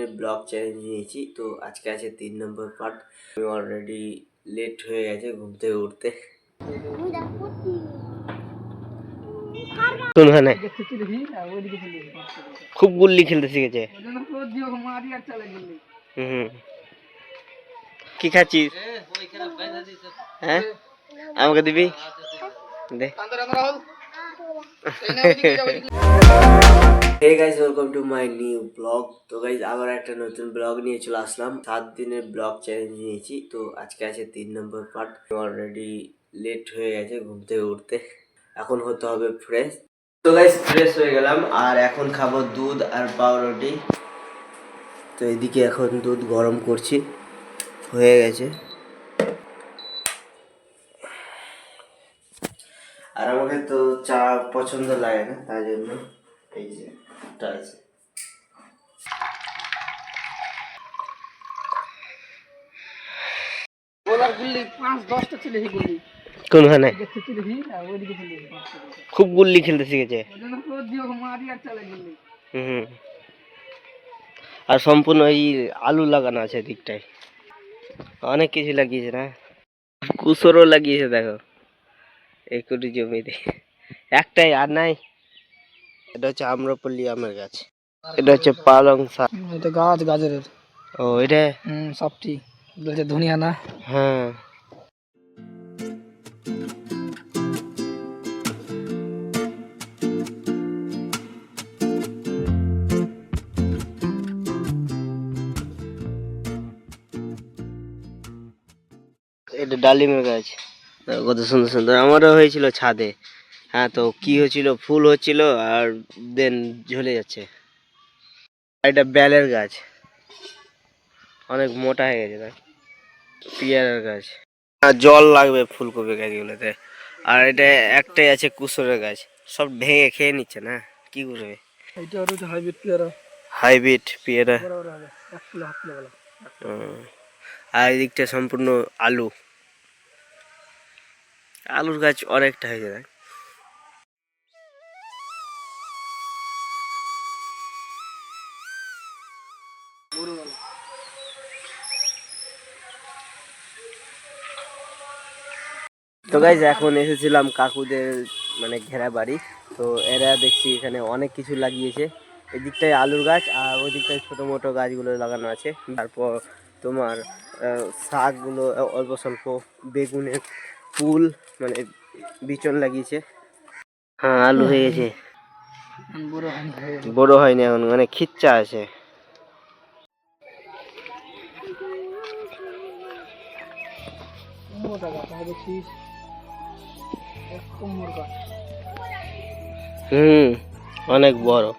দিনের blog challenge নিয়েছি। তো আজকে আছে তিন নম্বর পার্ট আমি অলরেডি লেট হয়ে গেছে ঘুম থেকে উঠতে। খুব গুল্লি খেলতে শিখেছে। হুম। কি খাচ্ছিস? হ্যাঁ? আমাকে দিবি? দে। Hey guys welcome to my new blog তো গাইজ আবার একটা নতুন ব্লগ নিয়ে চলে আসলাম। সাত দিনের ব্লগ চ্যালেঞ্জ নিয়েছি। তো আজকে আছে তিন নম্বর পার্ট অলরেডি লেট হয়ে গেছে ঘুম থেকে উঠতে। এখন হতে হবে ফ্রেশ তো গাইজ ফ্রেশ হয়ে গেলাম। আর এখন খাব দুধ আর পাউরুটি। তো এদিকে এখন দুধ গরম করছি। হয়ে গেছে। আর আমাকে তো চা পছন্দ লাগে না তার জন্য এই যে। এটা আছে। কোনখানে খুব গুল্লি খেলতে শিখেছে। হুম আর সম্পূর্ণ এই আলু লাগানো আছে দিকটায় অনেক কিছু লাগিয়েছে না? কুসরও লাগিয়েছে দেখো। এই কুটি জমিতে। একটাই আর নাই? এটা হচ্ছে আম্রপল্লী আমের গাছ। এটা হচ্ছে পালং শাক। এটা গাছ গাজরের। ও এটা? হুম সবটি। বলছে ধনিয়া না? হ্যাঁ। এটা ডালিমের গাছ। কত সুন্দর সুন্দর। আমারও হয়েছিল ছাদে। হ্যাঁ তো কি হয়েছিল ফুল হচ্ছিল আর দেন ঝলে যাচ্ছে। এটা বেলের গাছ। অনেক মোটা হয়ে গেছে দেখ। পেয়ারার গাছ। আর জল লাগবে ফুলকপি গাছগুলোতে। আর এটা একটাই আছে কুসুরের গাছ। সব ভেঙে খেয়ে নিচ্ছে না? কি করবে? এটা আর হাইব্রিড পেয়ারা। হাইব্রিড। আর এদিকটা সম্পূর্ণ আলু। আলুর গাছ অনেকটা হয়েছে দেখ। তো গাইজ এখন এসেছিলাম কাকুদের মানে ঘেরা বাড়ি। তো এরা দেখছি এখানে অনেক কিছু লাগিয়েছে। এদিকটায় আলুর গাছ আর ওই দিকটায় ছোটো মোটো গাছগুলো লাগানো আছে। তারপর তোমার শাকগুলো, অল্প স্বল্প, বেগুনের ফুল মানে বিচন লাগিয়েছে। হ্যাঁ আলু হয়ে গেছে। বড় হয়নি হয়ে এখন মানে খিচ্চা আছে। মোটা হুম অনেক বড়।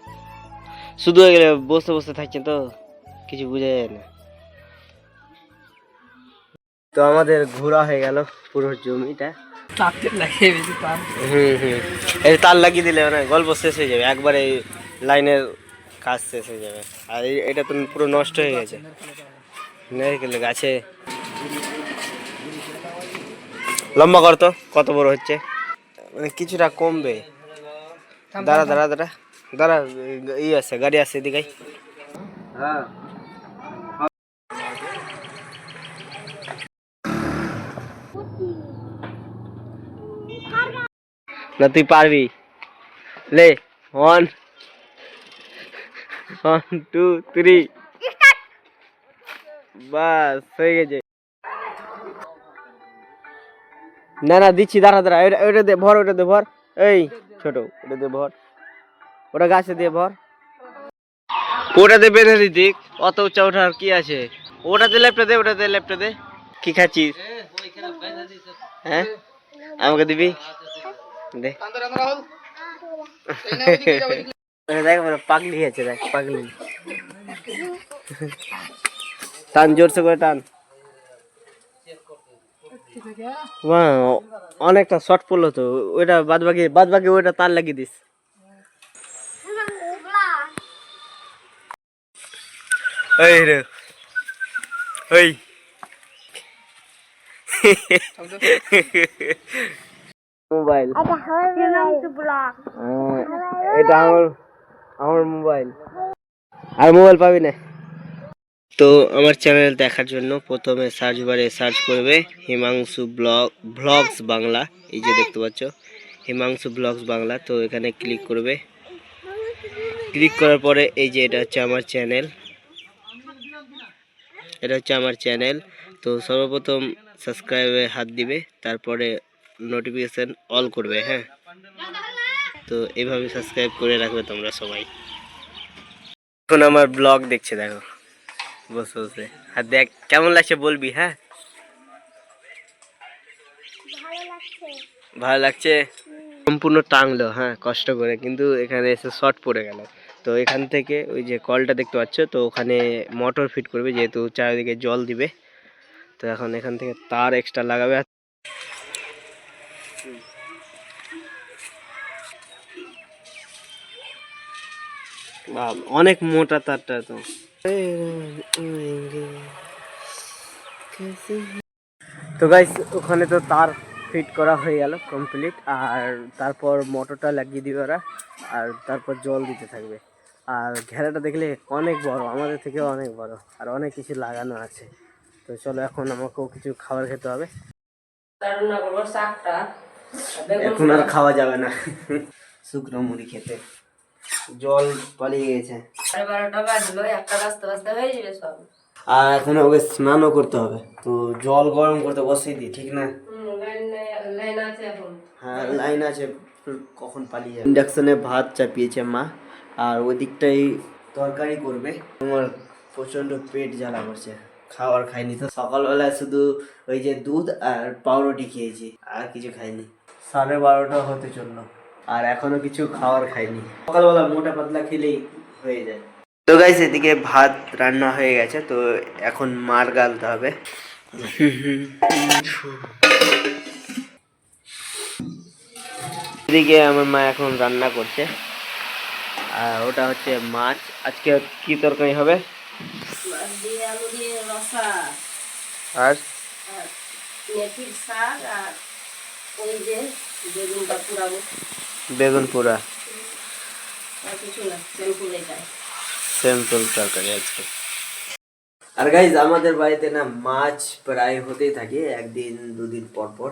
শুধু এগুলো বসে বসে থাকছেন তো কিছু বোঝা যায় না। তো আমাদের ঘোরা হয়ে গেল পুরো জমিটা। হুম হুম। এই তার লাগিয়ে দিলে মানে গল্প শেষ হয়ে যাবে একবারে এই লাইনের কাজ শেষ হয়ে যাবে। আর এটা তো পুরো নষ্ট হয়ে গেছে। নারকেল গাছে। লম্বা করতো কত বড় হচ্ছে? মানে কিছুটা কমবে। দাঁড়া দাঁড়া দাঁড়া দাঁড়া ই আছে গাড়ি আছে এদিকে। হ্যাঁ। না তুই পারবি। লে ওয়ান ওয়ান টু থ্রি বাস হয়ে গেছে। না না, দিচ্ছি, দাঁড়া দাঁড়া ওটা দে, ভর ওটা দে, ভর। এই, ছোট ওটা দে, ভর। ওটা গাছে দিয়ে ভর। ওটাতে বেঁধে দিতি অত উঁচা ওঠার কি আছে? ওটাতে লেপটা দে ওটাতে লেপটা দে। কি খাচ্ছিস? হ্যাঁ? আমাকে দিবি? দে। দেখ পাগলি আছে, দেখ, পাগলি। টান, জোরসে করে টান। অনেকটা শর্ট পড়ল তো ওইটা বাদ বাকি বাদ বাকি ওইটা তার লাগিয়ে দিস। এই রে। ওই মোবাইল। এটা আমার আমার মোবাইল। আর মোবাইল পাবি না। তো আমার চ্যানেল দেখার জন্য প্রথমে সার্চ বারে সার্চ করবে হিমাংশু ব্লগ ব্লগস বাংলা। এই যে দেখতে পাচ্ছ, হিমাংশু ব্লগস বাংলা। তো এখানে ক্লিক করবে। ক্লিক করার পরে এই যে এটা হচ্ছে আমার চ্যানেল এটা হচ্ছে আমার চ্যানেল তো সর্বপ্রথম সাবস্ক্রাইবে হাত দিবে, তারপরে নোটিফিকেশান অল করবে হ্যাঁ। তো এভাবে সাবস্ক্রাইব করে রাখবে তোমরা সবাই। এখন আমার ব্লগ দেখছে, দেখো। বসে বসে আর দেখ কেমন লাগছে বলবি হ্যাঁ? ভালো লাগছে। সম্পূর্ণ টাংলো হ্যাঁ কষ্ট করে। কিন্তু এখানে এসে শর্ট পড়ে গেল। তো এখান থেকে ওই যে কলটা দেখতে পাচ্ছ তো ওখানে মোটর ফিট করবে যেহেতু চারিদিকে জল দিবে। তো এখন এখান থেকে তার এক্সট্রা লাগাবে। অনেক মোটা তারটা তো। তো গাইস ওখানে তো তার ফিট করা হয়ে গেল কমপ্লিট আর তারপর মোটরটা লাগিয়ে দিবে ওরা আর তারপর জল দিতে থাকবে। আর ঘেরাটা দেখলে অনেক বড় আমাদের থেকেও অনেক বড় আর অনেক কিছু লাগানো আছে। তো চলো এখন আমাকেও কিছু খাবার খেতে হবে। এখন আর খাওয়া যাবে না। শুকনো মুড়ি খেতে। জল পালিয়ে গেছে। সাড়ে বারোটা বাজলো একটা বাজতে বাজতে হয়ে যাবে সব। আর এখন ওকে স্নানও করতে হবে। তো জল গরম করতে বসিয়ে দিই ঠিক না? লাইন আছে এখন। হ্যাঁ লাইন আছে কখন পালিয়ে যাবে? ইন্ডাকশনে ভাত চাপিয়েছে মা আর ওই দিকটাই তরকারি করবে। আমার প্রচণ্ড পেট জ্বালা করছে খাবার খাইনি তো। সকালবেলায় শুধু ওই যে দুধ আর পাউরুটি খেয়েছি আর কিছু খাইনি। সাড়ে বারোটা হতে চলল। আর এখনও কিছু খাওয়ার খাইনি। সকালবেলা মোটা পাতলা খেলেই হয়ে যায়। তো গাইস এদিকে ভাত রান্না হয়ে গেছে, তো এখন মার গালতে হবে। এদিকে আমার মা এখন রান্না করছে। আর ওটা হচ্ছে মাছ। আজকে কি তরকারি হবে? আর? শাক আর ওই যে বেগুনটা পুরাবো বেগুন পোড়া সিম্পল তরকারি আজকে। আর গাইজ আমাদের বাড়িতে না মাছ প্রায় হতেই থাকে একদিন দুদিন পর পর।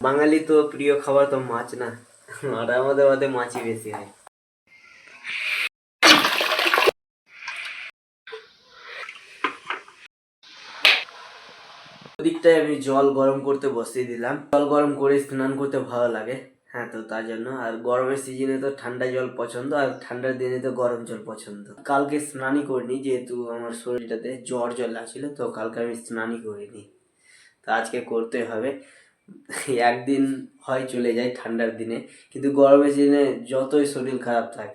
বাঙালি তো প্রিয় খাবার তো মাছ না আর আমাদের বাড়িতে মাছই বেশি হয়। ওদিকটায় আমি জল গরম করতে বসিয়ে দিলাম। জল গরম করে স্নান করতে ভালো লাগে। হ্যাঁ তো তার জন্য। আর গরমের সিজনে তো ঠান্ডা জল পছন্দ, আর ঠান্ডার দিনে তো গরম জল পছন্দ। কালকে স্নানই করিনি, যেহেতু আমার শরীরটাতে জ্বর জল লাগছিল তো কালকে আমি স্নানই করিনি। তো আজকে করতে হবে। একদিন হয় চলে যায় ঠান্ডার দিনে, কিন্তু গরমের সিজনে যতই শরীর খারাপ থাক,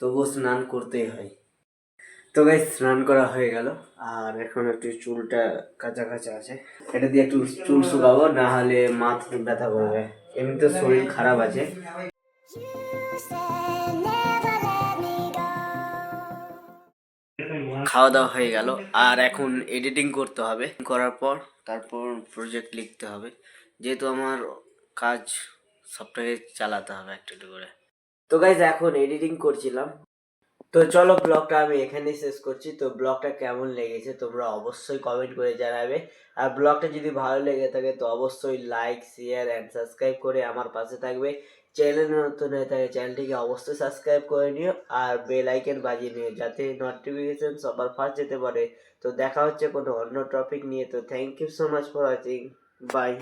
তবুও স্নান করতেই হয়। তো গাই স্নান করা হয়ে গেল, আর এখন একটু চুলটা কাঁচা কাঁচা আছে। এটা দিয়ে একটু চুল শুকাবো, না হলে মাথা ব্যথা করবে। এমনি তো শরীর খারাপ আছে। খাওয়া দাওয়া হয়ে গেল, আর এখন এডিটিং করতে হবে। করার পর তারপর প্রজেক্ট লিখতে হবে। যেহেতু আমার কাজ সবটাকে চালাতে হবে একটু করে। তো গাইজ এখন এডিটিং করছিলাম। তো চলো ব্লগটা আমি এখানেই শেষ করছি। তো ব্লগটা কেমন লেগেছে তোমরা অবশ্যই কমেন্ট করে জানাবে। আর ব্লগটা যদি ভালো লেগে থাকে তো অবশ্যই লাইক শেয়ার অ্যান্ড সাবস্ক্রাইব করে আমার পাশে থাকবে। চ্যানেল নতুন হয়ে থাকে চ্যানেলটিকে অবশ্যই সাবস্ক্রাইব করে নিও। আর বেল আইকন বাজিয়ে নিও যাতে নোটিফিকেশন সবার ফার্স্ট যেতে পারে। তো দেখা হচ্ছে কোনো অন্য টপিক নিয়ে। তো thank you so much for watching bye